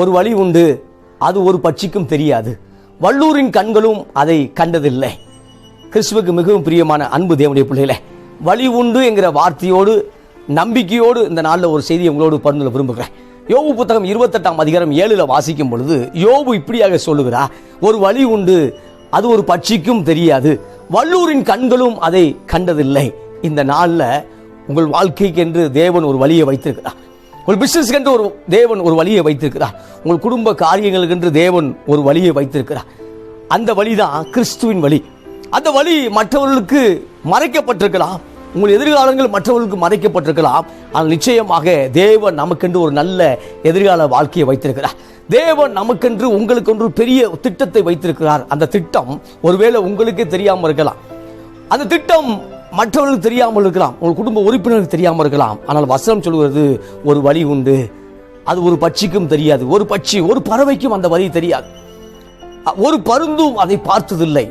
ஒரு வழி உண்டு. அது ஒரு பட்சிக்கும் தெரியாது. வள்ளூரின் கண்களும் அதை கண்டதில்லை. கிறிஸ்துவுக்கு மிகவும் பிரியமான அன்பு தேவனுடைய பிள்ளைகளே வழி உண்டு என்கிற வார்த்தையோடு நம்பிக்கையோடு இந்த நாளில் ஒரு செய்தி உங்களோடு பகிர்ந்து விரும்புகிறேன். யோபு புத்தகம் இருபத்தெட்டாம் அதிகாரம் ஏழில் வாசிக்கும் பொழுது யோபு இப்படியாக சொல்லுகிறா ஒரு வழி உண்டு அது ஒரு பட்சிக்கும் தெரியாது. வள்ளூரின் கண்களும் அதை கண்டதில்லை. இந்த நாளில் உங்கள் வாழ்க்கைக்கு என்று தேவன் ஒரு வழியை வைத்திருக்கிறார். உங்கள் பிஸ்னஸ்க்கென்று ஒரு தேவன் ஒரு வழியை வைத்திருக்கிறார். உங்கள் குடும்ப காரியங்களுக்கென்று தேவன் ஒரு வழியை வைத்திருக்கிறார். அந்த வழி தான் கிறிஸ்துவின் வழி. அந்த வழி மற்றவர்களுக்கு மறைக்கப்பட்டிருக்கலாம். உங்கள் எதிர்காலங்கள் மற்றவர்களுக்கு மறைக்கப்பட்டிருக்கலாம். ஆனால் நிச்சயமாக தேவன் நமக்கென்று ஒரு நல்ல எதிர்கால வாழ்க்கையை வைத்திருக்கிறார். தேவன் நமக்கென்று உங்களுக்கென்று பெரிய திட்டத்தை வைத்திருக்கிறார். அந்த திட்டம் ஒருவேளை உங்களுக்கே தெரியாமல் இருக்கலாம். அந்த திட்டம் மற்றவர்களுக்கு தெரியாமல் இருக்கலாம். உங்கள் குடும்ப உறுப்பினருக்கு தெரியாமல் இருக்கலாம். ஆனால் வசனம் சொல்வது ஒரு வழி உண்டு. அது ஒரு பட்சிக்கும் தெரியாது. ஒரு பட்சி ஒரு பறவைக்கும் அந்த வழி தெரியாது. ஒரு பருந்தும் அதை பார்த்ததில்லை.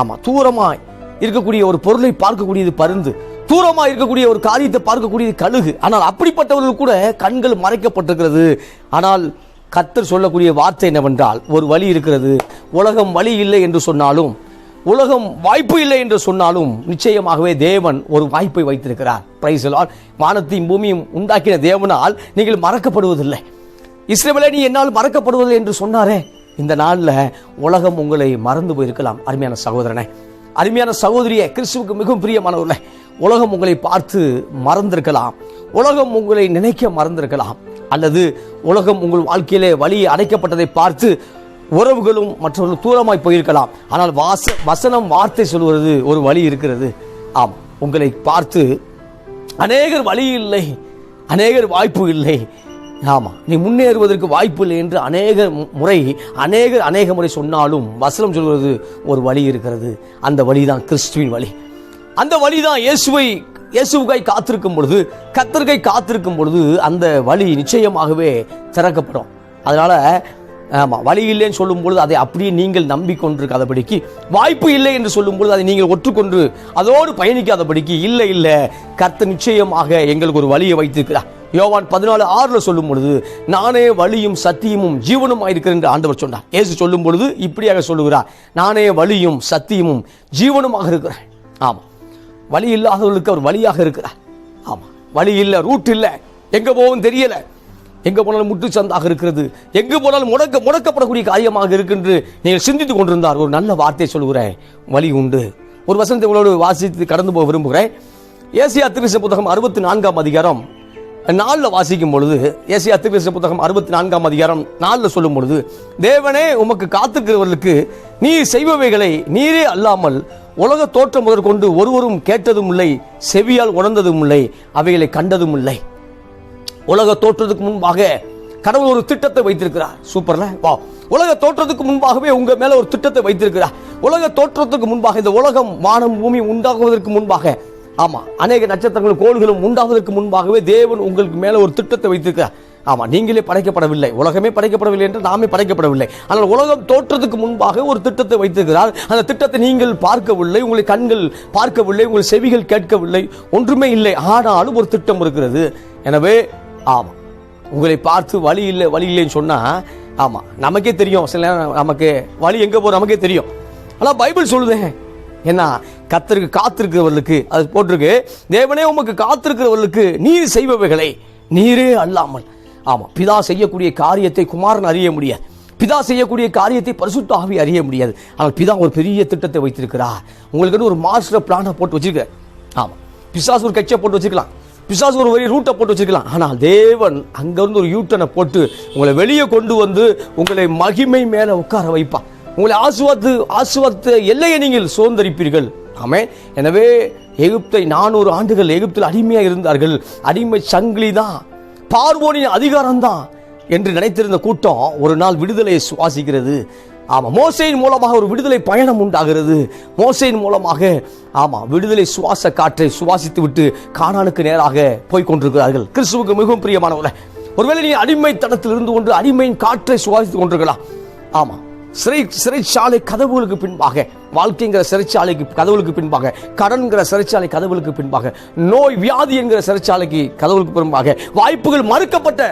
ஆமாம் தூரமாய் இருக்கக்கூடிய ஒரு பொருளை பார்க்கக்கூடியது பருந்து. தூரமாக இருக்கக்கூடிய ஒரு காரியத்தை பார்க்கக்கூடியது கழுகு. ஆனால் அப்படிப்பட்டவர்கள் கூட கண்கள் மறைக்கப்பட்டிருக்கிறது. ஆனால் கத்தர் சொல்லக்கூடிய வார்த்தை என்னவென்றால் ஒரு வழி இருக்கிறது. உலகம் வழி இல்லை என்று சொன்னாலும் உலகம் வாய்ப்பு இல்லை என்று சொன்னாலும் நிச்சயமாகவே தேவன் ஒரு வாய்ப்பை வைத்திருக்கிறார். பிரைசலால் வானத்தையும் பூமியும் உண்டாக்கின தேவனால் நீங்கள் மறக்கப்படுவதில்லை. இஸ்ரவேலே நீ என்னால் மறக்கப்படுவதில்லை என்று சொன்னாரே. இந்த நாளில் உலகம் உங்களை மறந்து போயிருக்கலாம் அருமையான சகோதரனை. அருமையான சகோதரியை கிறிஸ்துவுக்கு மிகவும் பிரியமானவர்களே உலகம் உங்களை பார்த்து மறந்திருக்கலாம். உலகம் உங்களை நினைக்க மறந்திருக்கலாம். அல்லது உலகம் உங்கள் வாழ்க்கையிலே வழி அடைக்கப்பட்டதை பார்த்து உறவுகளும் மற்றவர்கள் தூரமாய் போயிருக்கலாம். ஆனால் வாச வசனம் வார்த்தை சொல்வது ஒரு வழி இருக்கிறது. ஆம் உங்களை பார்த்து அநேகர் வழி இல்லை அநேகர் வாய்ப்பு இல்லை. ஆமாம் நீ முன்னேறுவதற்கு வாய்ப்பு இல்லை என்று அநேக முறை அநேகர் அநேக முறை சொன்னாலும் வசனம் சொல்வது ஒரு வழி இருக்கிறது. அந்த வழிதான் கிறிஸ்துவின் வழி. அந்த வழிதான் இயேசுவை இயேசுவுக்காய் காத்திருக்கும் பொழுது கத்தர்கை காத்திருக்கும் பொழுது அந்த வழி நிச்சயமாகவே திறக்கப்படும். அதனால் ஆமாம் வழி இல்லைன்னு சொல்லும் பொழுது அதை அப்படியே நீங்கள் நம்பிக்கொண்டிருக்காதபடிக்கு வாய்ப்பு இல்லை என்று சொல்லும் பொழுது அதை நீங்கள் ஒற்றுக்கொண்டு அதோடு பயணிக்காதபடிக்கு இல்லை இல்லை கர்த்த நிச்சயமாக எங்களுக்கு ஒரு வழியை வைத்திருக்கிறார். யோவான் பதினாலு ஆறில் சொல்லும் பொழுது நானே வழியும் சத்தியமும் ஜீவனும் இருக்கிறேன் என்று ஆண்டவர் சொன்னார். ஏசு சொல்லும் பொழுது இப்படியாக சொல்லுகிறார் நானே வழியும் சத்தியமும் ஜீவனுமாக இருக்கிறேன். ஆமாம் வழி இல்லாதவர்களுக்கு அவர் வழியாக இருக்கிறார். ஆமாம் வழி இல்லை ரூட் இல்லை எங்கே போகும் தெரியலை. எங்க போனாலும் முட்டுச்சந்தாக இருக்கிறது. எங்கு போனாலும் முடக்க முடக்கப்படக்கூடிய காரியமாக இருக்கின்று நீங்கள் சிந்தித்துக் கொண்டிருந்தார் ஒரு நல்ல வார்த்தை சொல்கிறேன் வழி உண்டு. ஒரு வசனத்தை உங்களோடு வாசித்து கடந்து போக விரும்புகிறேன். ஏசியா திருவிச புத்தகம் அறுபத்தி நான்காம் அதிகாரம். நாளில் வாசிக்கும் பொழுது ஏசியா திருவிச புத்தகம் அறுபத்தி நான்காம் அதிகாரம் நாளில் சொல்லும் பொழுது தேவனே உமக்கு காத்துக்கிறவர்களுக்கு நீர் செய்பவைகளை நீரே அல்லாமல் உலக தோற்றம் முதற்கொண்டு ஒருவரும் கேட்டதும் இல்லை செவியால் உணர்ந்ததும் இல்லை அவைகளை கண்டதும் இல்லை உலக தோற்றத்துக்கு முன்பாக கடவுள் ஒரு திட்டத்தை வைத்திருக்கிறார். சூப்பர்ல? வா உலக தோற்றத்துக்கு முன்பாகவே உங்க மேல ஒரு திட்டத்தை வைத்திருக்கிறார். உலக தோற்றத்துக்கு முன்பாக இந்த உலகம் வானம் பூமி உண்டாகுவதற்கு முன்பாக ஆமா அநேக நட்சத்திரங்களும் கோள்களும் உண்டாவதற்கு முன்பாகவே தேவன் உங்களுக்கு மேல ஒரு திட்டத்தை வைத்திருக்கிறார். ஆமா நீங்களே படைக்கப்படவில்லை. உலகமே படைக்கப்படவில்லை என்று நாமே படைக்கப்படவில்லை. ஆனால் உலகம் தோற்றத்துக்கு முன்பாக ஒரு திட்டத்தை வைத்திருக்கிறார். அந்த திட்டத்தை நீங்கள் பார்க்கவில்லை உங்களை கண்கள் பார்க்கவில்லை உங்கள் செவிகள் கேட்கவில்லை ஒன்றுமே இல்லை. ஆனாலும் ஒரு திட்டம் இருக்கிறது. எனவே ஆமாம் உங்களை பார்த்து வழி இல்லை வழி இல்லைன்னு சொன்னால் ஆமாம் நமக்கே தெரியும். சில நேரம் நமக்கு வழி எங்கே போகிறோம் நமக்கே தெரியும். ஆனால் பைபிள் சொல்லுதே என்ன கத்தருக்கு காத்திருக்கிறவர்களுக்கு அது போட்டிருக்கு தேவனே உமக்கு காத்திருக்கிறவர்களுக்கு நீர் செய்பவைகளை நீரே அல்லாமல். ஆமாம் பிதா செய்யக்கூடிய காரியத்தை குமாரன் அறிய முடியாது. பிதா செய்யக்கூடிய காரியத்தை பரிசுத்த ஆவி அறிய முடியாது. ஆனால் பிதா ஒரு பெரிய திட்டத்தை வைத்திருக்கிறார். உங்களுக்கு ஒரு மாஸ்டர் பிளானை போட்டு வச்சிருக்க ஆமாம் பிசாஸ் ஒரு கட்சியை போட்டு வச்சுக்கலாம் பிசாசு ஒரு வழி ரூட்டை போட்டு வச்சிருக்கலாம். ஆனால் தேவன் அங்கேருந்து ஒரு யூட்டனை போட்டு உங்களை வெளியே கொண்டு வந்து உங்களை மகிமை மேலே உட்கார வைப்பா உங்களை ஆசுவாத்து ஆசுவாத்த எல்லையை நீங்கள் சுதந்திரிப்பீர்கள். ஆமே எனவே எகிப்தை நானூறு ஆண்டுகள் எகிப்தில் அடிமையாக இருந்தார்கள். அடிமை சங்கிலி தான். பார்வோனின் அதிகாரம் தான் என்று நினைத்திருந்த கூட்டம் ஒரு நாள் விடுதலையை சுவாசிக்கிறது. ஆமா மோசையின் மூலமாக ஒரு விடுதலை பயணம் உண்டாகிறது. மோசையின் மூலமாக ஆமாம் விடுதலை சுவாச காற்றை சுவாசித்து விட்டு காணானுக்கு நேராக போய் கொண்டிருக்கிறார்கள். கிறிஸ்துவுக்கு மிகவும் பிரியமானவர்களே ஒருவேளை நீ அடிமைத்தனத்தில் இருந்து கொண்டு அடிமையின் காற்றை சுவாசித்துக் கொண்டிருக்கலாம். ஆமா சிறை சிறைச்சாலை கதவுகளுக்கு பின்பாக வாழ்க்கைங்கிற சிறைச்சாலைக்கு கதவுகளுக்கு பின்பாக கடன்கிற சிறைச்சாலை கதவுகளுக்கு பின்பாக நோய் வியாதி என்கிற சிறைச்சாலைக்கு கதவுகளுக்கு பின்பாக வாய்ப்புகள் மறுக்கப்பட்ட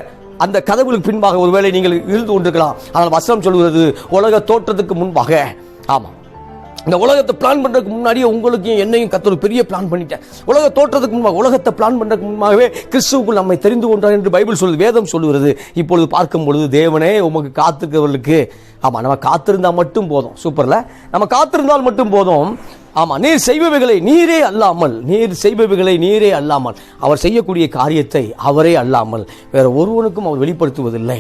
அந்த கதவுகளுக்கு பின்பாக ஒருவேளை நீங்கள் இருந்து கொண்டிருக்கலாம். ஆனால் வசனம் சொல்கிறது உலக தோற்றத்துக்கு முன்பாக. ஆமாம். இந்த உலகத்தை பிளான் பண்றதுக்கு முன்னாடியே உங்களுக்கு என்னையும் கத்தர் பெரிய பிளான் பண்ணிட்டேன் உலக தோற்றத்துக்கு முன்பாக உலகத்தை பிளான் பண்றதுக்கு முன்பாகவே கிறிஸ்துவுக்குள் நம்மை தெரிந்து கொண்டார் என்று பைபிள் சொல்லுது வேதம் சொல்லுகிறது. இப்பொழுது பார்க்கும் பொழுது தேவனே உமக்கு காத்துக்கிறவர்களுக்கு ஆமா நம்ம காத்திருந்தா மட்டும் போதும் சூப்பர்ல நம்ம காத்திருந்தால் மட்டும் போதும். ஆமா நீர் செய்பவைகளை நீரே அல்லாமல் நீர் செய்பவைகளை நீரே அல்லாமல் அவர் செய்யக்கூடிய காரியத்தை அவரே அல்லாமல் வேற ஒருவனுக்கும் அவர் வெளிப்படுத்துவதில்லை.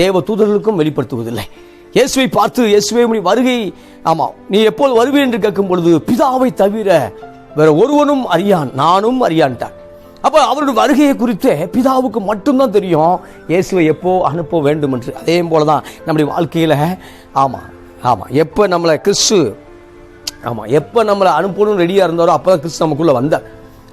தேவ தூதர்களுக்கும் வெளிப்படுத்துவதில்லை. இயேசுவை பார்த்து இயேசுவே உடைய வருகை ஆமாம் நீ எப்போது வருவீர் என்று கேட்கும் பொழுது பிதாவை தவிர வேற ஒருவனும் அறியான் நானும் அறியான்ட்டான். அப்போ அவருடைய வருகையை குறித்து பிதாவுக்கு மட்டும்தான் தெரியும் இயேசுவை எப்போ அனுப்ப வேண்டும் என்று. அதே போலதான் நம்முடைய வாழ்க்கையில் ஆமாம் ஆமாம் எப்போ நம்மளை கிறிஸ்து ஆமாம் எப்போ நம்மளை அனுப்பணும் ரெடியாக இருந்தாரோ அப்போ தான் கிறிஸ்து நமக்குள்ளே வந்தார்.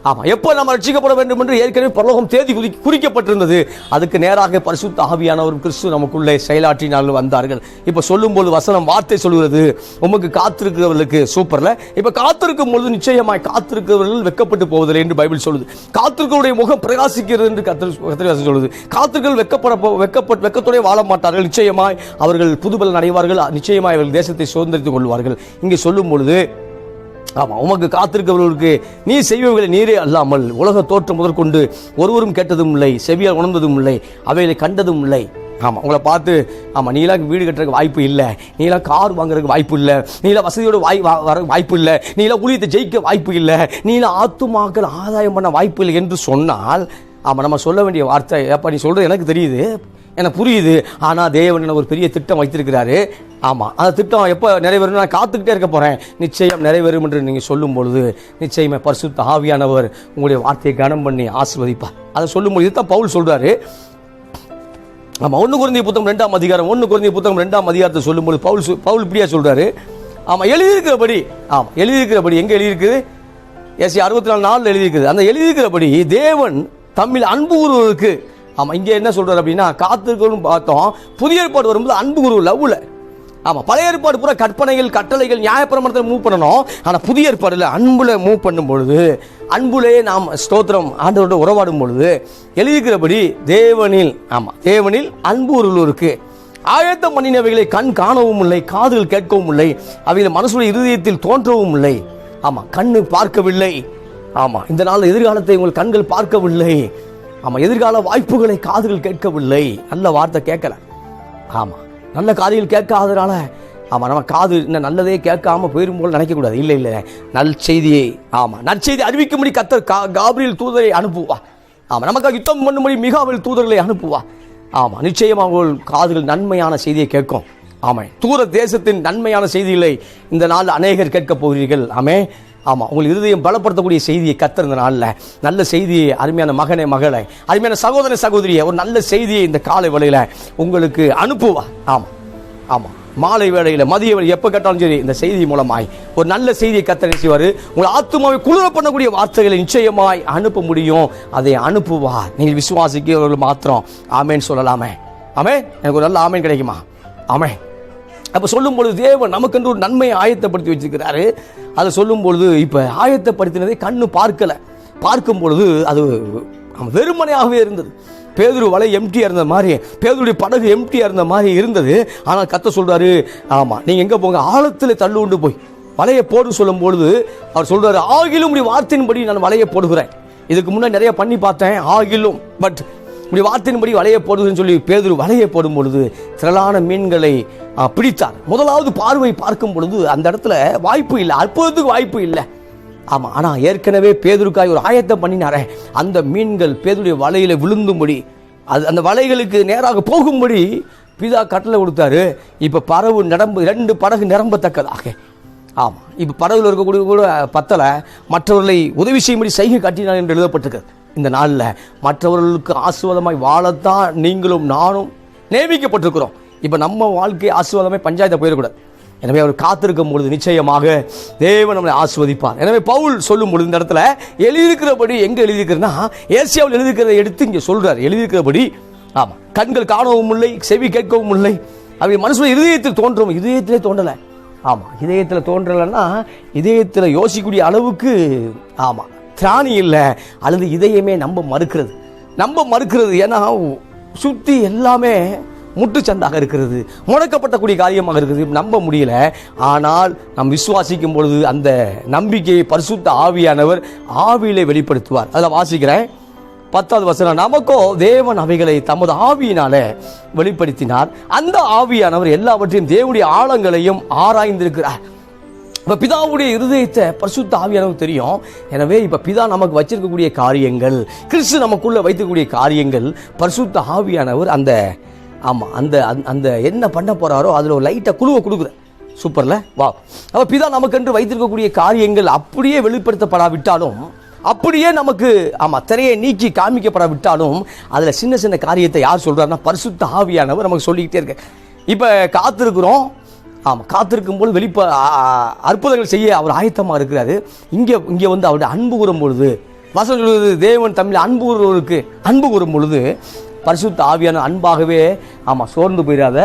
ஆமாம் எப்போ நம்ம ரட்சிக்கப்பட வேண்டும் என்று ஏற்கனவே பரலோகம் தேதி குறி- குறிக்கப்பட்டிருந்தது. அதுக்கு நேராக பரிசுத்த ஆவியானவர் கிறிஸ்து நமக்குள்ளே செயலாற்றினார்கள் வந்தார்கள். இப்போ சொல்லும்போது வசனம் வார்த்தை சொல்கிறது உமக்கு காத்திருக்கிறவர்களுக்கு சூப்பரில் இப்போ காத்திருக்கும் பொழுது நிச்சயமாய் காத்திருக்கிறவர்கள் வெக்கப்பட்டு போவதில்லை என்று பைபிள் சொல்லுது. காத்திருக்கிறவருடைய முகம் பிரகாசிக்கிறது என்று கத்திர கத்திரவாசம் சொல்லுது. காத்திருக்கள் வெக்கப்பட போ- வெக்கப்பட்டு வெக்கத்துடைய வாழ மாட்டார்கள். நிச்சயமாய் அவர்கள் புதுபலன் அடைவார்கள். நிச்சயமாய் அவர்கள் தேசத்தை சுதந்திரித்துக் கொள்வார்கள். இங்கே சொல்லும் பொழுது ஆமாம் உமக்கு காத்திருக்கிறவர்களுக்கு நீ செய்பவர்களை நீரே அல்லாமல் உலக தோற்றம் முதற்கொண்டு ஒருவரும் கேட்டதும் இல்லை செவியால் உணர்ந்ததும் இல்லை அவைகளை கண்டதும் இல்லை. ஆமாம் உங்களை பார்த்து ஆமாம் நீலாம் வீடு கட்டுறதுக்கு வாய்ப்பு இல்லை நீலாம் கார் வாங்குறதுக்கு வாய்ப்பு இல்லை நீலாம் வசதியோட வாய் வா- வர வாய்ப்பு இல்லை நீலாம் ஊழியத்தை ஜெயிக்க வாய்ப்பு இல்லை நீலாம் ஆத்துமாக்கள் ஆதாயம் பண்ண வாய்ப்பு இல்லை என்று சொன்னால் ஆமாம் நம்ம சொல்ல வேண்டிய வார்த்தை ஏப்பா நீ சொல்கிறது எனக்கு தெரியுது எனக்கு புரியுது ஆனால் தேவன் ஒரு பெரிய திட்டம் வைத்திருக்கிறாரு ஆமாம் அந்த திட்டம் எப்போ நிறைவேறும் நான் காத்துக்கிட்டே இருக்க போகிறேன் நிச்சயம் நிறைவேறும் என்று நீங்கள் சொல்லும் பொழுது நிச்சயமே பரிசுத்த ஆவியானவர் உங்களுடைய வார்த்தையை கனம் பண்ணி ஆசிர்வதிப்பார். அதை சொல்லும்பொழுது தான் பவுல் சொல்கிறாரு ஆமாம் ஒன்று குருந்திய புத்தகம் ரெண்டாம் அதிகாரம் ஒன்று குருந்திய புத்தகம் ரெண்டாம் அதிகாரத்தை சொல்லும்போது பவுல் பவுல் இப்படியா சொல்கிறாரு ஆமாம் எழுதியிருக்கிறபடி ஆமாம் எழுதியிருக்கிறபடி எங்கே எழுதியிருக்குது? எஸ்சி அறுபத்தி நாலு நாளில் எழுதியிருக்குது. அந்த எழுதியிருக்கிறபடி தேவன் தமிழ் அன்பு கூறுவதற்கு ஆமாம் இங்கே என்ன சொல்கிறார் அப்படின்னா காத்திருக்கணும்னு பார்த்தோம் புதிய ஏற்பாடு வரும்போது அன்பு கூறு லவ்வில். ஆமாம் பழைய ஏற்பாடு பூரா கற்பனைகள் கட்டளைகள் நியாயப்பிரமாணத்தை மூவ் பண்ணணும். ஆனால் புதிய ஏற்பாடில் அன்புல மூவ் பண்ணும் பொழுது அன்புலே நாம் ஸ்தோத்திரம் ஆண்டவரோட உறவாடும் பொழுது எழுதிக்கிறபடி தேவனில் ஆமாம் தேவனில் அன்பு ஒருவருக்கு ஆயத்தம் பண்ணினவைகளை கண் காணவும் இல்லை காதுகள் கேட்கவும் இல்லை அவைகளை மனசுடைய இருதயத்தில் தோன்றவும் இல்லை. ஆமாம் கண்ணு பார்க்கவில்லை. ஆமாம் இந்த நாள் எதிர்காலத்தை உங்கள் கண்கள் பார்க்கவில்லை. ஆமாம் எதிர்கால வாய்ப்புகளை காதுகள் கேட்கவில்லை. நல்ல வார்த்தை கேட்கல. ஆமாம் நல்ல காதில் கேட்காதனால ஆமா நம்ம காது இன்னும் நல்லதே கேட்காம போயிரும் போல நினைக்கக்கூடாது. இல்லை இல்லை நல் செய்தியை ஆமா நற்செய்தி அறிவிக்கும்படி கத்தர் கா காபிரியல் தூதரை அனுப்புவா. ஆமா நமக்காக யுத்தம் பண்ணும்படி மிகாவில் தூதர்களை அனுப்புவா. ஆமா நிச்சயமாக உங்கள் காதுகள் நன்மையான செய்தியை கேட்கும். ஆமாம் தூர தேசத்தின் நன்மையான செய்திகளை இந்த நாள் அநேகர் கேட்கப் போகிறீர்கள். ஆமே ஆமாம் உங்கள் இருதயம் பலப்படுத்தக்கூடிய செய்தியை கத்துற இந்த நாளில் நல்ல செய்தியை அருமையான மகனை மகளை அருமையான சகோதர சகோதரியை ஒரு நல்ல செய்தியை இந்த காலை வேளையில் உங்களுக்கு அனுப்புவா. ஆமாம் ஆமாம் மாலை வேளையில் மதிய வேலை எப்போ கேட்டாலும் சரி இந்த செய்தி மூலமாய் ஒரு நல்ல செய்தியை கத்தனை செய்வார்? உங்கள் ஆத்துமாவை குளிர பண்ணக்கூடிய வார்த்தைகளை நிச்சயமாய் அனுப்ப முடியும். அதை அனுப்புவா நீங்கள் விசுவாசிக்கிறவர்கள் மாத்திரம். ஆமேன்னு சொல்லலாமே. ஆமே எனக்கு ஒரு நல்ல ஆமேன் கிடைக்குமா? ஆமே அப்போ சொல்லும் பொழுது தேவன் நமக்கென்று ஒரு நன்மையை ஆயத்தப்படுத்தி வச்சிருக்கிறாரு. அதை சொல்லும் பொழுது இப்போ ஆயத்தப்படுத்தினதை கண்ணு பார்க்கலை. பார்க்கும் பொழுது அது வெறுமனையாகவே இருந்தது. பேதுரு வலை எம்டியாக இருந்த மாதிரி பேதுருடைய படகு எம்டியாக இருந்த மாதிரி இருந்தது. ஆனால் கத்த சொல்கிறாரு ஆமாம் நீங்கள் எங்கே போங்க? ஆழத்தில் தள்ளு கொண்டு போய். வலையை போடு சொல்லும் பொழுது அவர் சொல்கிறாரு ஆகிலும் உடைய வார்த்தையின்படி நான் வலையை போடுகிறேன். இதுக்கு முன்னாடி நிறைய பண்ணி பார்த்தேன் ஆகிலும். பட் இப்படி வார்த்தையின்படி வலையை போடுதுன்னு சொல்லி பேதுரு வலையை போடும் பொழுது திரளான மீன்களை பிடித்தார். முதலாவது பார்வை பார்க்கும் பொழுது அந்த இடத்துல வாய்ப்பு இல்லை. அற்புதத்துக்கு வாய்ப்பு இல்லை. ஆமாம் ஆனால் ஏற்கனவே பேதுருக்காய் ஒரு ஆயத்தம் பண்ணினாரே. அந்த மீன்கள் பேதுடைய வலையில் விழுந்தும்படி அது அந்த வலைகளுக்கு நேராக போகும்படி பிதா கட்டளை கொடுத்தாரு. இப்போ பறவு நிரம்பு ரெண்டு படகு நிரம்பத்தக்கதாக. ஆமாம் இப்போ படகுல இருக்கக்கூடிய கூட பத்தலை மற்றவர்களை உதவி செய்யும்படி செய்கை காட்டினார் என்று எழுதப்பட்டிருக்கிறது. இந்த நாளில் மற்றவர்களுக்கு ஆசீர்வாதமாய் வாழத்தான் நீங்களும் நானும் நியமிக்கப்பட்டிருக்கிறோம். இப்போ நம்ம வாழ்க்கை ஆசீர்வாதமாய் பஞ்சாயத்தை போயிடக்கூடாது. எனவே அவர் காத்திருக்கும் பொழுது நிச்சயமாக தேவன் நம்மளை ஆஸ்வதிப்பார் எனவே பவுல் சொல்லும் பொழுது இந்த இடத்துல எழுதியிருக்கிறபடி எங்கே எழுதியிருக்கிறதுனா ஏசியாவில் எழுதியிருக்கிறதை எடுத்து இங்கே சொல்கிறார் எழுதியிருக்கிறபடி ஆமாம் கண்கள் காணவும் இல்லை செவி கேட்கவும் இல்லை. அவை மனுஷனுடைய இதயத்தில் தோன்றும் இதயத்திலே தோன்றலை. ஆமாம் இதயத்தில் தோன்றலைன்னா இதயத்தில் யோசிக்கக்கூடிய அளவுக்கு ஆமாம் திராணி இல்லை அல்லது இதயமே நம்ப மறுக்கிறது. நம்ப மறுக்கிறது ஏன்னா சுற்றி எல்லாமே முட்டுச்சந்தாக இருக்கிறது முடக்கப்பட்டக்கூடிய காரியமாக இருக்குது நம்ப முடியல. ஆனால் நாம் விசுவாசிக்கும் பொழுது அந்த நம்பிக்கையை பரிசுத்த ஆவியானவர் ஆவியிலே வெளிப்படுத்துவார். அதில் வாசிக்கிறேன். பத்தாவது வசனம் நமக்கோ தேவன் அவைகளை தமது ஆவியினால வெளிப்படுத்தினார். அந்த ஆவியானவர் எல்லாவற்றையும் தேவனுடைய ஆழங்களையும் ஆராய்ந்திருக்கிறார். இப்போ பிதாவுடைய இருதயத்தை பரிசுத்த ஆவியானவர் தெரியும். எனவே இப்போ பிதா நமக்கு வச்சிருக்கக்கூடிய காரியங்கள் கிறிஸ்து நமக்குள்ளே வைத்திருக்கக்கூடிய காரியங்கள் பரிசுத்த ஆவியானவர் அந்த ஆமாம் அந்த அந்த- அந்த என்ன பண்ண போறாரோ அதில் ஒரு லைட்டாக குழுவை கொடுக்குற சூப்பரில்? வா. அப்போ பிதா நமக்கென்று வைத்திருக்கக்கூடிய காரியங்கள் அப்படியே வெளிப்படுத்தப்படாவிட்டாலும் அப்படியே நமக்கு ஆமாம் திரையை நீக்கி காமிக்கப்படாவிட்டாலும் அதில் சின்ன சின்ன காரியத்தை யார் சொல்கிறாருன்னா பரிசுத்த ஆவியானவர் நமக்கு சொல்லிக்கிட்டே இருக்க இப்போ காத்திருக்கிறோம். ஆமாம் காத்திருக்கும் போது வெளிப்ப அற்புதங்கள் செய்ய அவர் ஆயத்தமாக இருக்கிறாரு. இங்கே இங்கே வந்து அவருடைய அன்பு கூறும் பொழுது வசனம் சொல்வது தேவன் தமிழ் அன்பு கூறுவதற்கு அன்பு கூறும் பொழுது பரிசுத்த ஆவியான அன்பாகவே ஆமாம் சோர்ந்து போயிடாத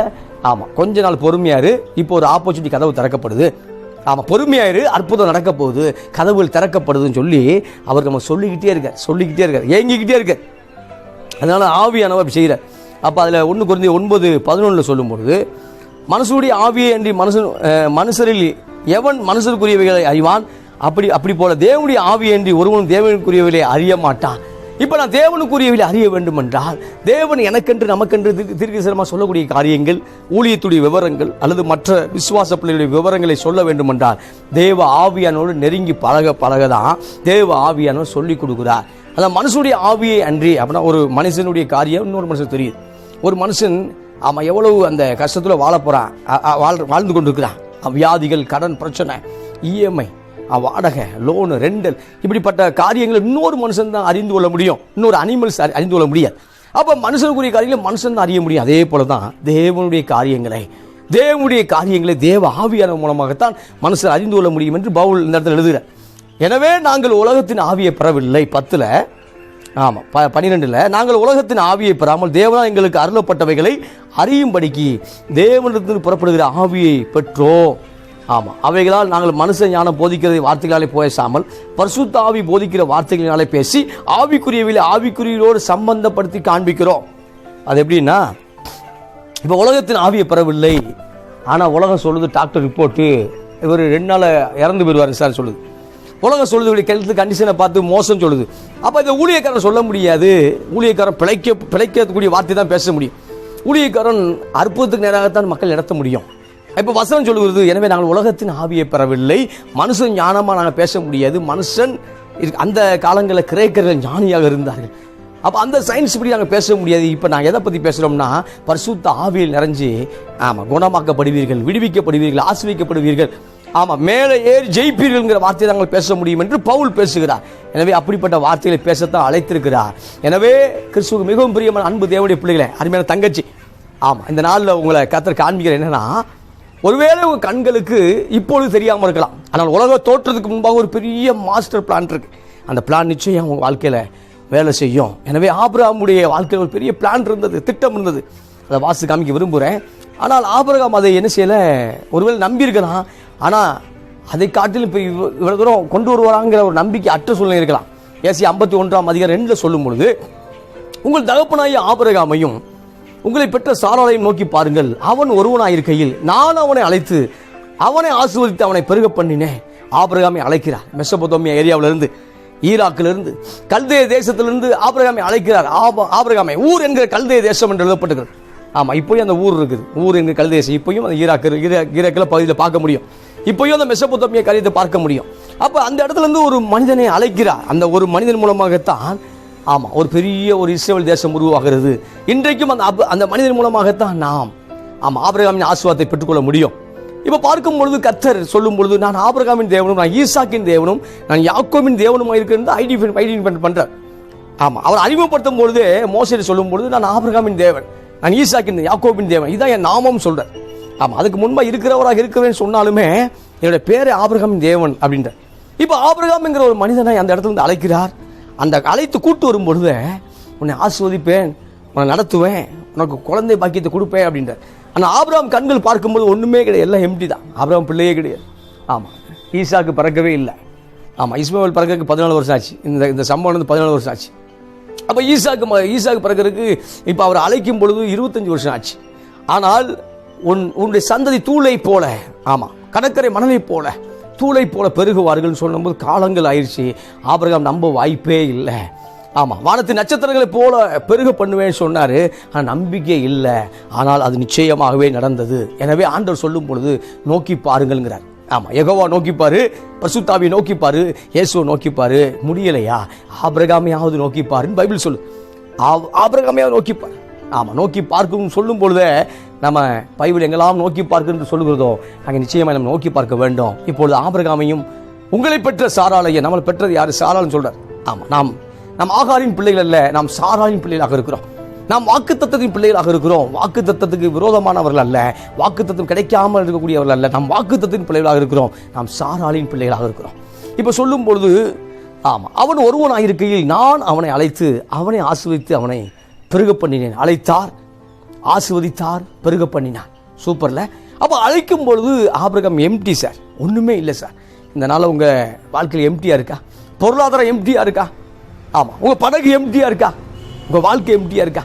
ஆமாம் கொஞ்ச நாள் பொறுமையாரு இப்போ ஒரு ஆப்பர்ச்சுனிட்டி கதவு திறக்கப்படுது. ஆமாம் பொறுமையாயிரு அற்புதம் நடக்க போகுது கதவுகள் திறக்கப்படுதுன்னு சொல்லி அவர் நம்ம சொல்லிக்கிட்டே இருக்கார் சொல்லிக்கிட்டே இருக்கார் ஏங்கிக்கிட்டே இருக்கார். அதனால் ஆவியானவர் அப்படி செய்கிறார். அப்போ அதில் ஒன்று குறைந்த ஒன்பது பதினொன்றில் சொல்லும்பொழுது மனுஷனுடைய ஆவியை அன்றி மனுஷன் மனுஷரில் எவன் மனுஷருக்குரியவைகளை அறிவான்? அப்படி அப்படி போல தேவனுடைய ஆவியன்றி ஒருவனும் தேவனுக்குரியவைகளை அறிய மாட்டான். இப்போ நான் தேவனுக்குரியவைகளை அறிய வேண்டும் என்றால் தேவன் எனக்கென்று நமக்கென்று தீர்க்கசரமாக சொல்லக்கூடிய காரியங்கள் ஊழியத்துடைய விவரங்கள் அல்லது மற்ற விசுவாச பிள்ளைகளுடைய விவரங்களை சொல்ல வேண்டும் என்றால் தேவ ஆவியானோடு நெருங்கி பழக பழக தான் தேவ ஆவியானவர் சொல்லிக் கொடுக்குறார். அதான் மனுஷனுடைய ஆவியை அன்றி அப்படின்னா ஒரு மனுஷனுடைய காரியம் இன்னொரு மனுஷன் தெரியுது ஒரு மனுஷன் அவன் எவ்வளவு அந்த கஷ்டத்தில் வாழ போகிறான் வாழ் வாழ்ந்து கொண்டிருக்கிறான். அவன் வியாதிகள் கடன் பிரச்சனை இஎம்ஐ வாடகை லோனு ரெண்டல் இப்படிப்பட்ட காரியங்களை இன்னொரு மனுஷன் தான் அறிந்து கொள்ள முடியும். இன்னொரு அனிமல்ஸ் அறிந்து கொள்ள முடியாது. அப்போ மனுஷனுக்குரிய காரியங்களை மனுஷன் தான் அறிய முடியும். அதே போல தான் தேவனுடைய காரியங்களை தேவனுடைய காரியங்களை தேவ ஆவியான மூலமாகத்தான் மனுஷன் அறிந்து கொள்ள முடியும் என்று பவுல் இந்த இடத்துல எழுதுகிறார். எனவே நாங்கள் உலகத்தின் ஆவியை பெறவில்லை. பத்தில் ஆமாம் ப பன்னிரெண்டில் நாங்கள் உலகத்தின் ஆவியை பெறாமல் தேவனால் எங்களுக்கு அருளப்பட்டவைகளை அறியும்படிக்கு தேவனிடத்தில் புறப்படுகிற ஆவியை பெற்றோம். ஆமாம் அவைகளால் நாங்கள் மனுஷ ஞானம் போதிக்கிறதை வார்த்தைகளாலே பேசாமல் பரிசுத்த ஆவி போதிக்கிற வார்த்தைகளினாலே பேசி ஆவிக்குரியவில் ஆவிக்குரியோடு சம்பந்தப்படுத்தி காண்பிக்கிறோம். அது எப்படின்னா இப்போ உலகத்தின் ஆவியை பெறவில்லை. ஆனால் உலகம் சொல்லுது டாக்டர் ரிப்போர்ட்டு. இவர் ரெண்டு நாள் இறந்து போயிடுவார் சார் சொல்லுது. உலகம் சொல்லுது இப்படி கெழுத்து கண்டிஷனை பார்த்து மோசம் சொல்லுது. அப்போ இந்த ஊழியக்காரன் சொல்ல முடியாது. ஊழியக்காரன் பிழைக்க பிழைக்கக்கூடிய வார்த்தை தான் பேச முடியும். ஊழியக்காரன் அற்புதத்துக்கு நேராகத்தான் மக்கள் நடத்த முடியும். இப்போ வசனம் சொல்லுகிறது எனவே நாங்கள் உலகத்தின் ஆவியை பெறவில்லை. மனுஷன் ஞானமாக நாங்கள் பேச முடியாது. மனுஷன் அந்த காலங்களில் கிரேக்கர்கள் ஞானியாக இருந்தார்கள். அப்போ அந்த சயின்ஸ் படி நாங்கள் பேச முடியாது. இப்போ நான் எதை பற்றி பேசுகிறோம்னா பரிசுத்த ஆவியில் நிறைஞ்சு ஆமாம் குணமாக்கப்படுவீர்கள் விடுவிக்கப்படுவீர்கள் ஆசிரியக்கப்படுவீர்கள் ஆமாம் மேலே ஏறி ஜெயிப்பீர்கள்ங்கிற வார்த்தையை நாங்கள் பேச முடியும் என்று பவுல் பேசுகிறார். எனவே அப்படிப்பட்ட வார்த்தைகளை பேசத்தான் அழைத்திருக்கிறார். எனவே கிறிஸ்துவுக்கு மிகவும் பிரியமான அன்பு தேவனுடைய பிள்ளைகளை அருமையான தங்கச்சி. ஆமாம் இந்த நாளில் உங்களை கத்தர் காண்பிக்கிறேன் என்னென்னா ஒருவேளை உங்கள் கண்களுக்கு இப்பொழுது தெரியாமல் இருக்கலாம். ஆனால் உலக தோற்றத்துக்கு முன்பாக ஒரு பெரிய மாஸ்டர் பிளான் இருக்கு. அந்த பிளான் நிச்சயம் உங்கள் வாழ்க்கையில் வேலை செய்யும். எனவே ஆபிரகாமுடைய வாழ்க்கையில் ஒரு பெரிய பிளான் இருந்தது திட்டம் இருந்தது. அதை வாசு காமிக்க விரும்புகிறேன் ஆனால் ஆபிரகாம் அதை என்ன செய்யலை? ஒருவேளை நம்பியிருக்கலாம். ஆனால் அதை காட்டிலும் இப்போ இவ் இவ்வளோ தூரம் கொண்டு வருவாராங்கிற ஒரு நம்பிக்கை அற்ற சூழ்நிலை இருக்கலாம். ஏசி ஐம்பத்தி ஒன்றாம் அதிகாரம் ரெண்டில் சொல்லும் பொழுது உங்கள் தகப்பனாய ஆபரகாமையும் உங்களை பெற்ற சாராளையும் நோக்கி பாருங்கள். அவன் ஒருவனாயிருக்கையில் நான் அவனை அழைத்து அவனை ஆசீர்வதித்து அவனை பெருக பண்ணினேன். ஆபிரகாமை அழைக்கிறார். மெசபோதோமியா ஏரியாவிலிருந்து ஈராக்கிலிருந்து கல்தேய தேசத்திலிருந்து ஆபிரகாமை அழைக்கிறார். ஆப- ஆபிரகாமை ஊர் என்கிற கல்தேய தேசம் என்று எழுதப்பட்டுகிறது ஆமாம் இப்போயும் அந்த ஊர் இருக்குது. ஊர் எங்கள் கல்தேசி இப்போயும் அந்த ஈராக் ஈராக்கில் பகுதியில் பார்க்க முடியும். இப்போயும் அந்த மெசபொத்தோமிய காரியத்தை பார்க்க முடியும். அப்போ அந்த இடத்துல இருந்து ஒரு மனிதனை அழைக்கிறார். அந்த ஒரு மனிதன் மூலமாகத்தான் ஆமாம் ஒரு பெரிய ஒரு இஸ்ரேல் தேசம் உருவாகிறது. இன்றைக்கும் அந்த அப் அந்த மனிதன் மூலமாகத்தான் நாம் ஆமாம் ஆபிரகாமின் ஆசீர்வாதத்தை பெற்றுக்கொள்ள முடியும். இப்போ பார்க்கும் பொழுது கத்தர் சொல்லும் பொழுது நான் ஆபிரகாமின் தேவனும் நான் ஈசாக்கின் தேவனும் நான் யாக்கோமின் தேவனும் இருக்கிறது ஐடி ஐடென்டிஃபை பண்ணுறார் ஆமாம் அவர் அறிமுகப்படுத்தும் பொழுது மோசடி சொல்லும் பொழுது நான் ஆபிரகாமின் தேவன். நான் ஈசாக்கின் யாக்கோபின் தேவன். இதான் என் நாமம் சொல்கிறேன் ஆமாம் அதுக்கு முன்பாக இருக்கிறவராக இருக்கிறேன்னு சொன்னாலுமே என்னுடைய பேர் ஆபிரகம் தேவன் அப்படின்ற இப்போ ஆபிரகாம்ங்கிற ஒரு மனிதனை அந்த இடத்துல இருந்து அழைக்கிறார். அந்த அழைத்து கூட்டு வரும் பொழுது உன்னை ஆஸ்வதிப்பேன் உன்னை நடத்துவேன் உனக்கு குழந்தை பாக்கியத்தை கொடுப்பேன் அப்படின்ற ஆனால் ஆபிரகாம் கண்கள் பார்க்கும்போது ஒன்றுமே கிடையாது. எல்லாம் எம்டி தான். ஆபிரகாம் பிள்ளையே கிடையாது. ஆமாம் ஈசாக்கு பிறக்கவே இல்லை. ஆமாம் இஸ்மாயில் பிறக்கிறதுக்கு பதினாலு வருஷம் ஆச்சு. இந்த இந்த சம்பவம் வந்து பதினாலு வருஷம் ஆச்சு. அப்போ ஈசாக்கு ம- ஈசாக்கு பிறகுறதுக்கு இப்போ அவர் அழைக்கும் பொழுது இருபத்தஞ்சி வருஷம் ஆச்சு. ஆனால் உன் உன்னுடைய சந்ததி தூளை போல ஆமாம் கடற்கரை மணலை போல தூளை போல பெருகுவார்கள் சொல்லும்போது காலங்கள் ஆயிடுச்சு ஆபிரகாம் நம்ப வாய்ப்பே இல்லை. ஆமாம் வானத்து நட்சத்திரங்களை போல பெருக பண்ணுவேன்னு சொன்னார். ஆனால் நம்பிக்கை இல்லை. ஆனால் அது நிச்சயமாகவே நடந்தது. எனவே ஆண்டவர் சொல்லும் பொழுது நோக்கி பாருங்கள்ங்கிறார். ஆமாம் எகோவா நோக்கிப்பாரு பசுத்தாவி நோக்கிப்பாரு இயேசுவை நோக்கிப்பாரு. முடியலையா? ஆபிரகாமையாவது நோக்கிப்பாருன்னு பைபிள் சொல்லு. ஆ- ஆபிரகாமையாவது நோக்கிப்பார். ஆமாம் நோக்கி பார்க்கும் சொல்லும் பொழுதே நம்ம பைபிள் எங்கெல்லாம் நோக்கி பார்க்குன்னு சொல்லுகிறதோ அங்கே நிச்சயமாக நம்ம நோக்கி பார்க்க வேண்டும். இப்பொழுது ஆபிரகாமையும் உங்களை பெற்ற சாராளைய நம்மளை பெற்றது யார்? சாராள்னு சொல்கிறார் ஆமாம் நாம் நாம் ஆகாரின் பிள்ளைகள் அல்ல நாம் சாராளின் பிள்ளைகளாக இருக்கிறோம். நாம் வாக்குத்தத்தத்தின் பிள்ளைகளாக இருக்கிறோம். வாக்குத்தத்தத்துக்கு விரோதமானவர்கள் அல்ல. வாக்குத்தத்தம் கிடைக்காமல் இருக்கக்கூடியவர்கள் அல்ல. நாம் வாக்குத்தத்தின் பிள்ளைகளாக இருக்கிறோம். நாம் சாராளின் பிள்ளைகளாக இருக்கிறோம். இப்போ சொல்லும் பொழுது ஆமாம் அவன் ஒருவனாக இருக்கையில் நான் அவனை அழைத்து அவனை ஆசிர்வதித்து அவனை பெருக பண்ணினேன். அழைத்தார் ஆசிர்வதித்தார் பெருக பண்ணினான். சூப்பரில் அப்போ அழைக்கும் பொழுது ஆபிரகம் எம்டி சார் ஒன்றுமே இல்லை சார் இந்த நாள் உங்கள் வாழ்க்கையில் எம்டியாக இருக்கா? பொருளாதாரம் எம்டியாக இருக்கா? ஆமாம் உங்கள் படகு எம்டியாக இருக்கா? உங்கள் வாழ்க்கை எம்டியாக இருக்கா?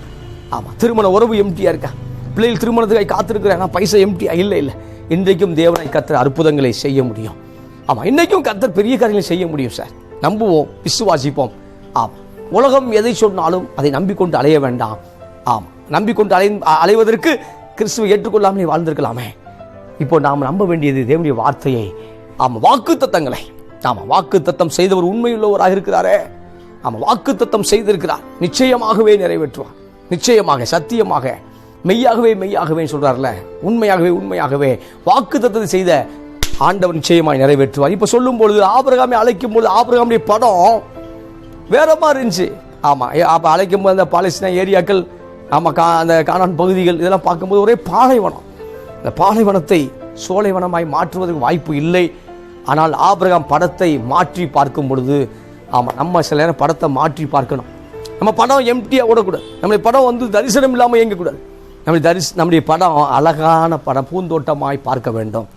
ஆமாம் திருமண உறவு எம்டியாக இருக்கா? பிள்ளைகள் திருமணத்துக்காக காத்திருக்கிறேன் ஆனால் பைசா எம்டியா இல்லை இல்லை. இன்றைக்கும் தேவனை கத்தர் அற்புதங்களை செய்ய முடியும். ஆமா இன்னைக்கும் கத்தர் பெரிய காரியங்களை செய்ய முடியும் சார். நம்புவோம் விசுவாசிப்போம். ஆமாம் உலகம் எதை சொன்னாலும் அதை நம்பிக்கொண்டு அலைய வேண்டாம். ஆம் நம்பிக்கொண்டு அலை அலைவதற்கு கிறிஸ்துவை ஏற்றுக்கொள்ளாமலே வாழ்ந்திருக்கலாமே. இப்போ நாம் நம்ப வேண்டியது தேவனுடைய வார்த்தையை. ஆமாம் வாக்கு தத்தங்களை ஆமாம் வாக்கு தத்தம் செய்தவர் உண்மையுள்ளவராக இருக்கிறாரே. ஆமாம் வாக்கு தத்தம் செய்திருக்கிறார். நிச்சயமாகவே நிறைவேற்றுவார். நிச்சயமாக சத்தியமாக மெய்யாகவே மெய்யாகவே சொல்கிறார்ல உண்மையாகவே உண்மையாகவே வாக்கு தத்தத்தை செய்த ஆண்டவர் நிச்சயமாய் நிறைவேற்றுவார். இப்போ சொல்லும் பொழுது ஆபிரகாமை அழைக்கும் பொழுது ஆபிரகாமுடைய படம் வேற மாதிரி இருந்துச்சு. ஆமாம் அப்போ அழைக்கும் போது அந்த பாலஸ்தீன ஏரியாக்கள் ஆமாம் கா அந்த காணான் பகுதிகள் இதெல்லாம் பார்க்கும்போது ஒரே பாலைவனம். இந்த பாலைவனத்தை சோலைவனமாய் மாற்றுவதற்கு வாய்ப்பு இல்லை. ஆனால் ஆபிரகாம் படத்தை மாற்றி பார்க்கும் பொழுது ஆமாம் நம்ம சில நேரம் படத்தை மாற்றி பார்க்கணும். நம்ம படம் எம்டியாக ஓடக்கூடாது. நம்முடைய படம் வந்து தரிசனம் இல்லாமல் இயங்கக்கூடாது. நம்முடைய தரிச நம்முடைய படம் அழகான படம் பூந்தோட்டமாய் பார்க்க வேண்டும்.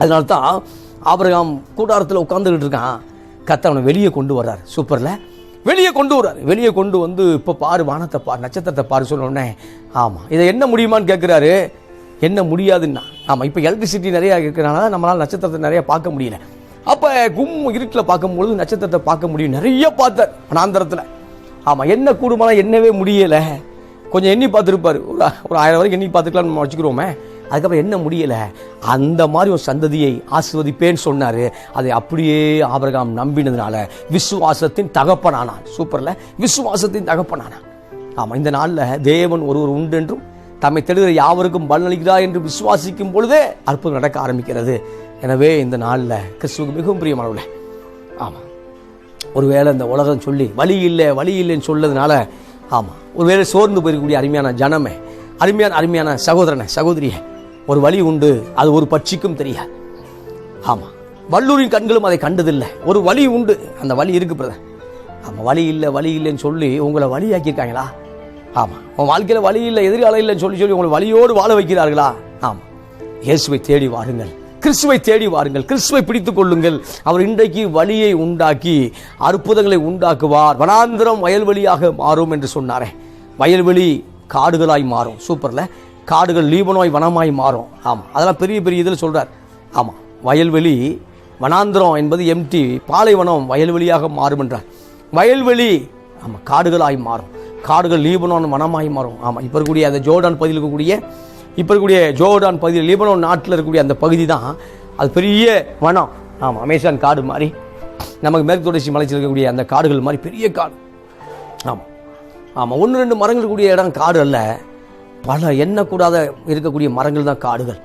அதனால தான் ஆபிரகாம் கூடாரத்தில் உட்காந்துக்கிட்டு இருக்கான். கத்த அவனை வெளியே கொண்டு வர்றார். சூப்பரில்? வெளியே கொண்டு வர்றாரு. வெளியே கொண்டு வந்து இப்போ பாரு வானத்தை பாரு நட்சத்திரத்தை பாரு சொன்ன ஆமாம் இதை என்ன முடியுமான்னு கேட்குறாரு என்ன முடியாதுன்னா ஆமாம் இப்போ எலக்ட்ரிசிட்டி நிறையா இருக்கிறனால நம்மளால் நட்சத்திரத்தை நிறையா பார்க்க முடியல. அப்போ கும் இருட்டில் பார்க்கும்பொழுது நட்சத்திரத்தை பார்க்க முடியும். நிறைய பார்த்தார். வனாந்தரத்தில். ஆமாம் என்ன கூடுமானா என்னவே முடியலை. கொஞ்சம் எண்ணி பார்த்துருப்பாரு. ஒரு ஒரு ஆயிரம் வரைக்கும் எண்ணி பார்த்துக்கலாம்னு நம்ம வச்சுக்கிறோமே. அதுக்கப்புறம் என்ன முடியலை? அந்த மாதிரி ஒரு சந்ததியை ஆசிர்வதிப்பேன்னு சொன்னார். அதை அப்படியே ஆபரகாம் நம்பினதுனால விசுவாசத்தின் தகப்பனானான். சூப்பரில் விசுவாசத்தின் தகப்பனானான். ஆமாம் இந்த நாளில் தேவன் ஒருவர் உண்டு என்றும் தம்மை தெளிகிற யாவருக்கும் பலனளிக்கிறார் என்று விசுவாசிக்கும் பொழுதே அற்புதம் நடக்க ஆரம்பிக்கிறது. எனவே இந்த நாளில் கிறிஸ்துவுக்கு மிகவும் பிரியமானவர்களே. ஆமாம் ஒருவேளை இந்த உலகம் சொல்லி வழி இல்லை வழி இல்லைன்னு சொல்லதுனால ஆமாம் ஒருவேளை சோர்ந்து போயிருக்கக்கூடிய அருமையான ஜனமே அருமையான அருமையான சகோதரனை சகோதரியை ஒரு வழி உண்டு அது ஒரு பட்சிக்கும் தெரியாது. ஆமாம் வல்லூரின் கண்களும் அதை கண்டதில்லை. ஒரு வழி உண்டு அந்த வழி இருக்கு பிரதர். ஆமாம் வழி இல்லை வழி இல்லைன்னு சொல்லி உங்களை வழியாக்கியிருக்காங்களா? ஆமாம் உன் வாழ்க்கையில் வழி இல்லை எதிர்காலம் இல்லைன்னு சொல்லி சொல்லி உங்களை வழியோடு வாழ வைக்கிறார்களா? ஆமாம் இயேசுவை தேடி வாருங்கள். கிறிஸ்துவை தேடி வாருங்கள் கிறிஸ்துவை பிடித்துக் கொள்ளுங்கள். அவர் இன்றைக்கு வழியை உண்டாக்கி அற்புதங்களை உண்டாக்குவார். வனாந்திரம் வயல்வெளியாக மாறும் என்று சொன்னாரே. வயல்வெளி காடுகளாய் மாறும் சூப்பரில் காடுகள் லீபனோய் வனமாய் மாறும். ஆமாம் அதெல்லாம் பெரிய பெரிய இதில் சொல்கிறார் ஆமாம் வயல்வெளி வனாந்திரம் என்பது எம்டி பாலைவனம் வயல்வெளியாக மாறும் என்றார். வயல்வெளி ஆமாம் காடுகளாய் மாறும். காடுகள் லீபனோன் வனமாய் மாறும். ஆமாம் இப்போ இருக்கக்கூடிய அந்த ஜோர்டான் பகுதியில் இருக்கக்கூடிய இப்போ இருக்கக்கூடிய ஜோர்டான் பகுதியில் லீபனோன் நாட்டில் இருக்கக்கூடிய அந்த பகுதி தான் அது பெரிய வனம். ஆமாம் அமேசான் காடு மாதிரி. நமக்கு மேற்கு தொடர்ச்சி மலைச்சில் இருக்கக்கூடிய அந்த காடுகள் மாதிரி பெரிய காடு. ஆமாம் ஆமாம் ஒன்று ரெண்டு மரங்கள் கூடிய இடம் காடு அல்ல. பல எண்ணக்கூடாத இருக்கக்கூடிய மரங்கள் தான் காடுகள்.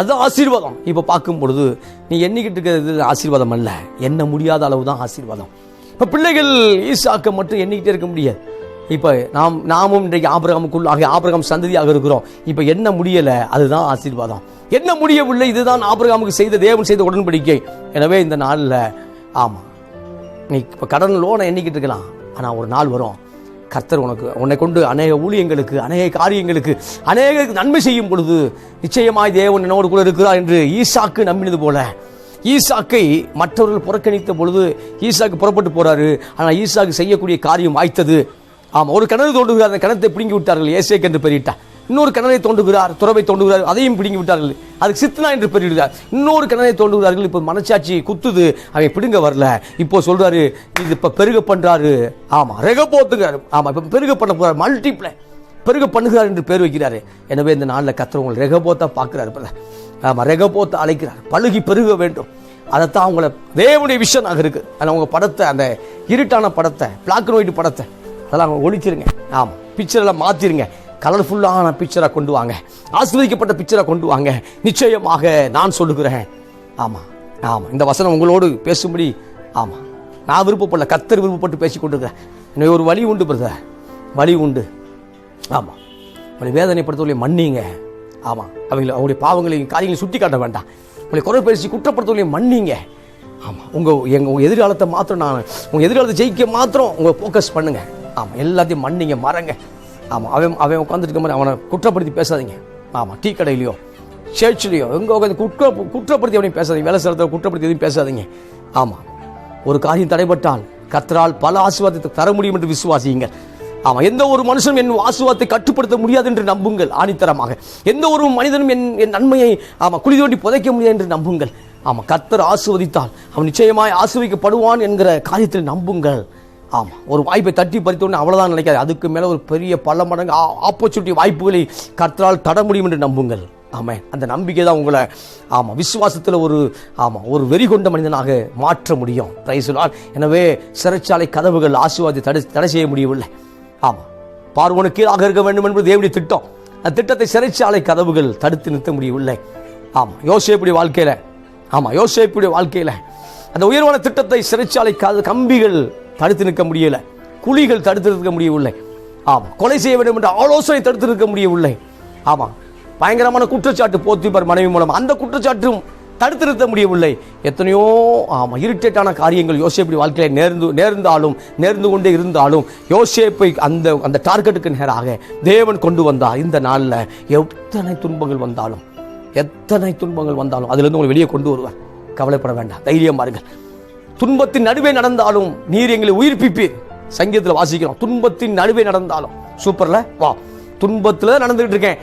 அது ஆசீர்வாதம். இப்போ பார்க்கும் பொழுது நீ எண்ணிக்கிட்டு இருக்கிறது ஆசீர்வாதம் அல்ல. எண்ண முடியாத அளவு தான் ஆசீர்வாதம். இப்போ பிள்ளைகள் ஈசாக்க மட்டும் எண்ணிக்கிட்டே இருக்க முடியாது. இப்போ நாம் நாமும் இன்றைக்கு ஆபிரகமுக்குள் ஆகிய ஆபிரகம் சந்ததியாக இருக்கிறோம். இப்போ என்ன முடியலை? அதுதான் ஆசீர்வாதம். என்ன முடியவில்லை? இதுதான் ஆபிரகாமுக்கு செய்த தேவன் செய்த உடன்படிக்கை. எனவே இந்த நாளில் ஆமாம் நீ இப்போ கடன் லோனை எண்ணிக்கிட்டு இருக்கலாம். ஆனால் ஒரு நாள் வரும். கர்த்தர் உனக்கு உன்னை கொண்டு அநேக ஊழியங்களுக்கு அநேக காரியங்களுக்கு அநேக நன்மை செய்யும் பொழுது நிச்சயமாய் தேவன் என்னோடு கூட இருக்கிறார் என்று ஈசாக்கு நம்பினது போல. ஈசாக்கை மற்றவர்கள் புறக்கணித்த பொழுது ஈசாக்கு புறப்பட்டு போறாரு. ஆனால் ஈசாக்கு செய்யக்கூடிய காரியம் வாய்த்தது. ஆமாம் ஒரு கிணறு தோண்டுகிறார் அந்த கிணத்தை பிடுங்கி விட்டார்கள். ஏசேக் என்று பெயரிட்டார். இன்னொரு கிணறை தோண்டுகிறார் துறவை தோண்டுகிறார் அதையும் பிடுங்கி விட்டார்கள். அதுக்கு சித்னா என்று பெயரிடுகிறார். இன்னொரு கிணறை தோண்டுகிறார்கள் இப்போ மனசாட்சி குத்துது அவன் பிடுங்க வரல. இப்போ சொல்றாரு இது இப்போ பெருக பண்றாரு. ஆமா ரெக போத்துங்கிறாரு ஆமா இப்போ பெருக பண்ண போறாரு மல்டிப்ளை பெருக பண்ணுகிறார் என்று பேர் வைக்கிறாரு. எனவே இந்த நாளில் கத்துறவங்க ரெகபோத்தா பார்க்குறாரு brother. ஆமாம் ரெகபோத்தை அழைக்கிறார். பழுகி பெருக வேண்டும். அதைத்தான் அவங்கள தேவனுடைய விஷனாக இருக்குது ஆனால் அவங்க படத்தை அந்த இருட்டான படத்தை பிளாக் அண்ட் ஒயிட் படத்தை அதெல்லாம் அவங்க ஒழிச்சிருங்க. ஆமாம் பிக்சரெல்லாம் மாற்றிருங்க கலர்ஃபுல்லான பிக்சராக கொண்டு வாங்க. ஆஸ்வதிக்கப்பட்ட பிக்சராக கொண்டு வாங்க. நிச்சயமாக நான் சொல்லுகிறேன். ஆமாம் ஆமாம் இந்த வசனம் உங்களோடு பேசும்படி ஆமாம் நான் விருப்பப்படல கத்தர் விருப்பப்பட்டு பேசி கொண்டிருக்கிறேன் எனவே ஒரு வழி உண்டு பிரதர் வழி உண்டு. ஆமாம் உங்களை வேதனைப்படுத்தவர்களை மன்னிங்க. ஆமாம் அவங்களை அவங்களுடைய பாவங்களையும் காரியங்களையும் சுட்டி காட்ட வேண்டாம். உங்களை குறை பேசி குற்றப்படுத்தவர்களையும் மன்னிங்க. ஆமாம் உங்கள் எங்கள் உங்கள் எதிர்காலத்தை மாத்திரம் நான் உங்கள் எதிர்காலத்தை ஜெயிக்க மாத்திரம் உங்களை ஃபோக்கஸ் பண்ணுங்கள் ஆமாம் எல்லாத்தையும் மண்ணிங்க மரங்க ஆமாம் அவன் அவன் உட்காந்துட்டு இருக்க மாதிரி அவனை குற்றப்படுத்தி பேசாதீங்க. ஆமாம் டீ கடையிலையோ சேர்ச்சிலையோ எங்கே உட்காந்து குற்ற குற்றப்படுத்தி அவனையும் பேசாதீங்க. வேலை ஸ்தலத்தில் குற்றப்படுத்தி எதுவும் பேசாதீங்க. ஆமாம் ஒரு காரியம் தடைபட்டால் கத்தரால் பல ஆசீர்வாதத்தை தர முடியும் என்று விசுவாசியுங்கள். ஆமாம் எந்த ஒரு மனுஷனும் என் ஆசீர்வாதத்தை கட்டுப்படுத்த முடியாது என்று நம்புங்கள் ஆணித்தரமாக. எந்த ஒரு மனிதனும் என் என் நன்மையை ஆமாம் குழி தோண்டி புதைக்க முடியாது என்று நம்புங்கள். ஆமாம் கத்தர் ஆசுவதித்தால் அவன் நிச்சயமாய் ஆசுவிக்கப்படுவான் என்கிற காரியத்தில் நம்புங்கள். ஆமாம் ஒரு வாய்ப்பை தட்டி பறித்தோன்னு அவ்வளோதான் நினைக்காது. அதுக்கு மேலே ஒரு பெரிய பல மடங்கு ஆப்பர்ச்சுனிட்டி வாய்ப்புகளை கற்றால் தட முடியும் என்று நம்புங்கள். ஆமாம் அந்த நம்பிக்கை தான் உங்களை ஆமாம் விசுவாசத்தில் ஒரு ஆமாம் ஒரு வெறி கொண்ட மனிதனாக மாற்ற முடியும். பிரைசுலால் எனவே சிறைச்சாலை கதவுகள் ஆசீர்வாதத்தை தடை தடை செய்ய முடியவில்லை. ஆமாம் பார்வனுக்கு கீழாக இருக்க வேண்டும் என்பது தேவனுடைய திட்டம். அந்த திட்டத்தை சிறைச்சாலை கதவுகள் தடுத்து நிறுத்த முடியவில்லை. ஆமாம் யோசேப்புடைய வாழ்க்கையில் ஆமாம் யோசேப்புடைய வாழ்க்கையில் அந்த உயர்வான திட்டத்தை சிறைச்சாலை கத- கம்பிகள் தடுத்து நிற்க முடியல. குழிகள் தடுத்து நிற்க முடியவில்லை. ஆமா கொலை செய்ய வேண்டும் என்ற ஆலோசனை தடுத்து நிற்க முடியவில்லை. ஆமா பயங்கரமான குற்றச்சாட்டு போத்திப்பார் மனைவி மூலம் அந்த குற்றச்சாட்டும் தடுத்து நிறுத்த முடியவில்லை. எத்தனையோ ஆமா இரிட்டேட்டான காரியங்கள் யோசேப்படி வாழ்க்கையில நேர்ந்து நேர்ந்தாலும் நேர்ந்து கொண்டே இருந்தாலும் யோசேப்பை அந்த அந்த டார்கெட்டுக்கு நேராக தேவன் கொண்டு வந்தார் இந்த நாளில் எத்தனை துன்பங்கள் வந்தாலும் எத்தனை துன்பங்கள் வந்தாலும் அதிலிருந்து உங்களை வெளியே கொண்டு வருவார். கவலைப்பட வேண்டாம். தைரியம் பாருங்கள். துன்பத்தின் நடுவே நடந்தாலும் நீர் எங்களை உயிர்ப்பிப்பீர். சங்கீதத்தில் வாசிக்கிறோம். துன்பத்தின் நடுவே நடந்தாலும். சூப்பர்ல? வா. துன்பத்தில் நடந்துகிட்டு இருக்கேன்.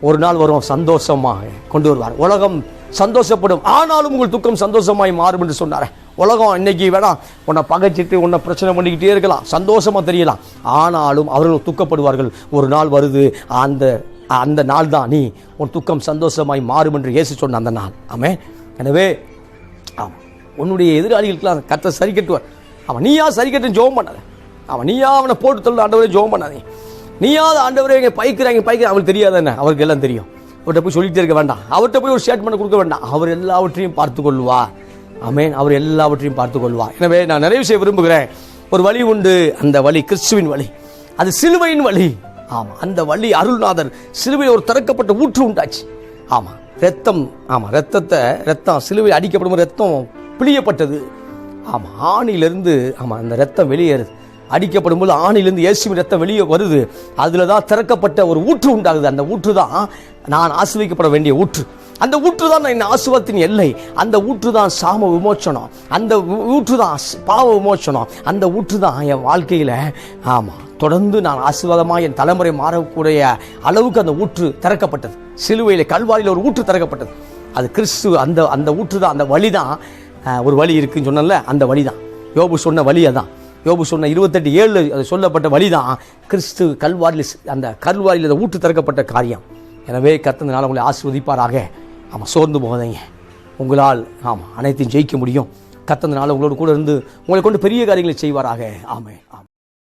ஒரு நாள் வரும் சந்தோஷமாக கொண்டு வருவார். உலகம் சந்தோஷப்படும். ஆனாலும் உங்கள் துக்கம் சந்தோஷமாய் மாறும் என்று சொன்னார். உலகம் இன்னைக்கு வேணாம் உன்னை பகைச்சிட்டு உன்னை பிரச்சனை பண்ணிக்கிட்டே இருக்கலாம். சந்தோஷமாக தெரியலாம். ஆனாலும் அவர்கள் துக்கப்படுவார்கள். ஒரு நாள் வருது அந்த அந்த நாள் தான் நீ உன் துக்கம் சந்தோஷமாய் மாறும் என்று இயேசு சொன்ன அந்த நாள். ஆமே எனவே உன்னுடைய எதிராளிகளுக்கெல்லாம் கத்தை சரி கட்டுவார். அவன் நீயா சரி கட்டுன்னு ஜோம் பண்ணாத. அவன் நீயா அவனை போட்டு தள்ள ஆண்டவரே ஜோம் பண்ணாதே. நீயாவது ஆண்டவரே இங்கே பைக்கிறாங்க பைக்கிற அவனுக்கு தெரியாது என்ன? அவருக்கு எல்லாம் தெரியும். அவர்கிட்ட போய் சொல்லிகிட்டே இருக்க வேண்டாம். அவர்கிட்ட போய் ஒரு ஸ்டேட்மெண்ட் கொடுக்க வேண்டாம். அவர் எல்லாவற்றையும் பார்த்து கொள்வார் அமேன் அவர் எல்லாவற்றையும் பார்த்து கொள்வார் எனவே நான் நிறைவு செய்ய விரும்புகிறேன். ஒரு வழி உண்டு. அந்த வழி கிறிஸ்துவின் வழி. அது சிலுவையின் வழி. ஆமாம் அந்த வழி அருள்நாதர். சிலுவையில் ஒரு திறக்கப்பட்ட ஊற்று உண்டாச்சு. ஆமாம் ரத்தம் ஆமாம் ரத்தத்தை ரத்தம் சிலுவையில் அடிக்கப்படும் ரத்தம் பிழியப்பட்டது. ஆமாம் ஆணிலிருந்து ஆமாம் அந்த ரத்தம் வெளியேறுது அடிக்கப்படும் போது ஆணிலிருந்து இயேசுவின் ரத்தம் வெளியே வருது. அதில் தான் திறக்கப்பட்ட ஒரு ஊற்று உண்டாகுது. அந்த ஊற்று தான் நான் ஆசிர்வதிக்கப்பட வேண்டிய ஊற்று. அந்த ஊற்று தான் என் ஆசுவத்தின் எல்லை. அந்த ஊற்று தான் சாம விமோச்சனம். அந்த ஊ- ஊற்று தான் பாவ விமோச்சனம். அந்த ஊற்று தான் என் வாழ்க்கையில் ஆமாம் தொடர்ந்து நான் ஆசீர்வாதமாக என் தலைமுறை மாறக்கூடிய அளவுக்கு அந்த ஊற்று திறக்கப்பட்டது. சிலுவையில் கல்வாரியில் ஒரு ஊற்று திறக்கப்பட்டது. அது கிறிஸ்து அந்த அந்த ஊற்று தான் அந்த வழி தான் ஒரு வழி இருக்குன்னு சொன்னல அந்த வழி தான் யோபு சொன்ன வழி அதான். யோபு சொன்ன இருபத்தெட்டு ஏழு அது சொல்லப்பட்ட வழி தான் கிறிஸ்து கல்வாரியில் அந்த கல்வாரியில் அந்த ஊற்று திறக்கப்பட்ட காரியம். எனவே கத்தனால உங்களை ஆசிர்வதிப்பாராக. ஆமாம் சோர்ந்து போகாதீங்க. உங்களால் ஆமாம் அனைத்தையும் ஜெயிக்க முடியும். கத்தந்தனால உங்களோட கூட இருந்து உங்களை கொண்டு பெரிய காரியங்களை செய்வாராக. ஆமாம்